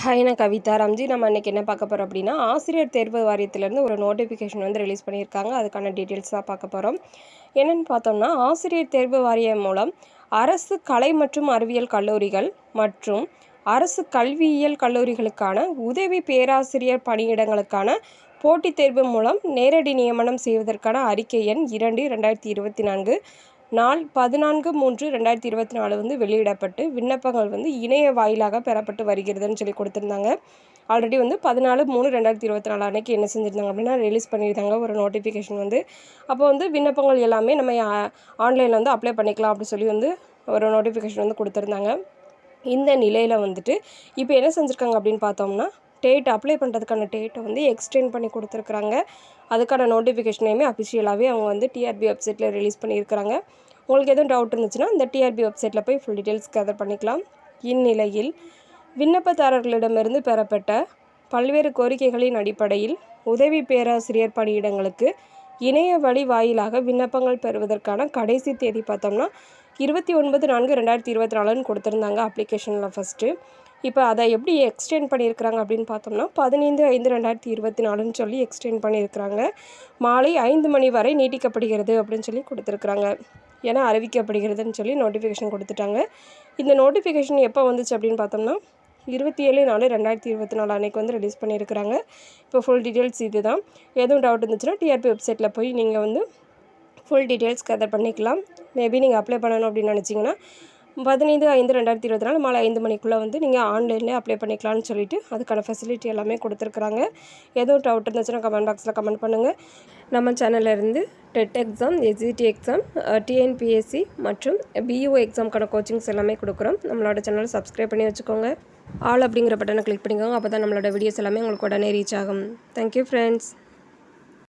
Hi நான் கவிதா ரம்ஜி நம்ம இன்றைக்கி என்ன பார்க்க போகிறோம் அப்படின்னா ஆசிரியர் தேர்வு வாரியத்திலேருந்து ஒரு நோட்டிஃபிகேஷன் வந்து ரிலீஸ் பண்ணியிருக்காங்க. அதுக்கான டீட்டெயில்ஸ் தான் பார்க்க போகிறோம் என்னென்னு பார்த்தோம்னா ஆசிரியர் தேர்வு வாரியம் மூலம் அரசு கலை மற்றும் அறிவியல் கல்லூரிகள் மற்றும் அரசு கல்வியியல் கல்லூரிகளுக்கான உதவி பேராசிரியர் பணியிடங்களுக்கான போட்டித் தேர்வு மூலம் நேரடி நியமனம் செய்வதற்கான அறிக்கை எண் இரண்டு ரெண்டாயிரத்தி இருபத்தி நான்கு. நாள் பதினான்கு மூன்று ரெண்டாயிரத்தி இருபத்தி நாலு வந்து வெளியிடப்பட்டு விண்ணப்பங்கள் வந்து இணைய வாயிலாக பெறப்பட்டு வருகிறதுன்னு சொல்லி கொடுத்துருந்தாங்க. ஆல்ரெடி வந்து பதினாலு மூணு ரெண்டாயிரத்தி இருபத்தி நாலு அன்றைக்கி என்ன செஞ்சுருந்தாங்க அப்படின்னா ரிலீஸ் பண்ணியிருந்தாங்க. ஒரு நோட்டிஃபிகேஷன் வந்து. அப்போ வந்து விண்ணப்பங்கள் எல்லாமே நம்ம ஆன்லைனில் வந்து அப்ளை பண்ணிக்கலாம் அப்படின்னு சொல்லி வந்து ஒரு நோட்டிஃபிகேஷன் வந்து கொடுத்துருந்தாங்க. இந்த நிலையில் வந்துட்டு இப்போ என்ன செஞ்சுருக்காங்க அப்படின்னு பார்த்தோம்னா டேட் அப்ளை பண்ணுறதுக்கான டேட்டை வந்து எக்ஸ்டெண்ட் பண்ணி கொடுத்துருக்குறாங்க. அதுக்கான நோட்டிஃபிகேஷனையுமே அஃபிஷியலாகவே அவங்க வந்து டிஆர்பி வெப்சைட்டில் ரிலீஸ் பண்ணியிருக்கிறாங்க. உங்களுக்கு எதுவும் டவுட் இருந்துச்சுன்னா இந்த டிஆர்பி வெப்சைட்டில் போய் ஃபுல் டீட்டெயில்ஸ் கேதர் பண்ணிக்கலாம். இந்நிலையில் விண்ணப்பதாரர்களிடமிருந்து பெறப்பட்ட பல்வேறு கோரிக்கைகளின் அடிப்படையில் உதவி பேராசிரியர் பணியிடங்களுக்கு இணைய வழி வாயிலாக விண்ணப்பங்கள் பெறுவதற்கான கடைசி தேதி பார்த்தோம்னா இருபத்தி ஒன்பது நான்கு ரெண்டாயிரத்தி இருபத்தி நாலுன்னு கொடுத்துருந்தாங்க அப்ளிகேஷனில் ஃபஸ்ட்டு இப்போ அதை எப்படி எக்ஸ்டெண்ட் பண்ணியிருக்கிறாங்க அப்படின்னு பார்த்தோம்னா பதினைந்து ஐந்து ரெண்டாயிரத்தி இருபத்தி நாலுன்னு சொல்லி எக்ஸ்டெண்ட் பண்ணியிருக்கிறாங்க. மாலை ஐந்து மணி வரை நீட்டிக்கப்படுகிறது அப்படின்னு சொல்லி கொடுத்துருக்குறாங்க. ஏன்னா அறிவிக்கப்படுகிறதுன்னு சொல்லி நோட்டிஃபிகேஷன் கொடுத்துட்டாங்க. இந்த நோட்டிஃபிகேஷன் எப்போ வந்துச்சு அப்படின்னு பார்த்தோம்னா இருபத்தி ஏழு நாலு ரெண்டாயிரத்தி இருபத்தி நாலு அன்றைக்கி வந்து ரிலீஸ் பண்ணியிருக்கிறாங்க. இப்போ ஃபுல் டீட்டெயில்ஸ் இது தான் எதுவும் டவுட் இருந்துச்சுன்னா டிஆர்பி வெப்சைட்டில் போய் நீங்கள் வந்து ஃபுல் டீட்டெயில்ஸ் கதர் பண்ணிக்கலாம். மேபி நீங்கள் அப்ளை பண்ணணும் அப்படின்னு நினச்சிங்கன்னா பதினைந்து ஐந்து ரெண்டாயிரத்தி இருபத்தி நாலு மாலை ஐந்து மணிக்குள்ளே வந்து நீங்கள் ஆன்லைன்லேயே அப்ளை பண்ணிக்கலாம்னு சொல்லிட்டு அதுக்கான ஃபெசிலிட்டி எல்லாமே கொடுத்துருக்குறாங்க. எதுவும் டவுட் இருந்துச்சுன்னா கமெண்ட் பாக்ஸில் கமெண்ட் பண்ணுங்கள் நம்ம சேனல்லேருந்து TET exam SET exam TNPSC மற்றும் பியூஓ எக்ஸாம்க்கான கோச்சிங்ஸ் எல்லாமே கொடுக்குறோம். நம்மளோட சேனலை சப்ஸ்கிரைப் பண்ணி வச்சுக்கோங்க. ஆல் அப்படிங்கிற பட்டனை கிளிக் பண்ணிக்கோங்க. அப்போ தான் நம்மளோட வீடியோஸ் எல்லாமே உங்களுக்கு உடனே ரீச் ஆகும். Thank you friends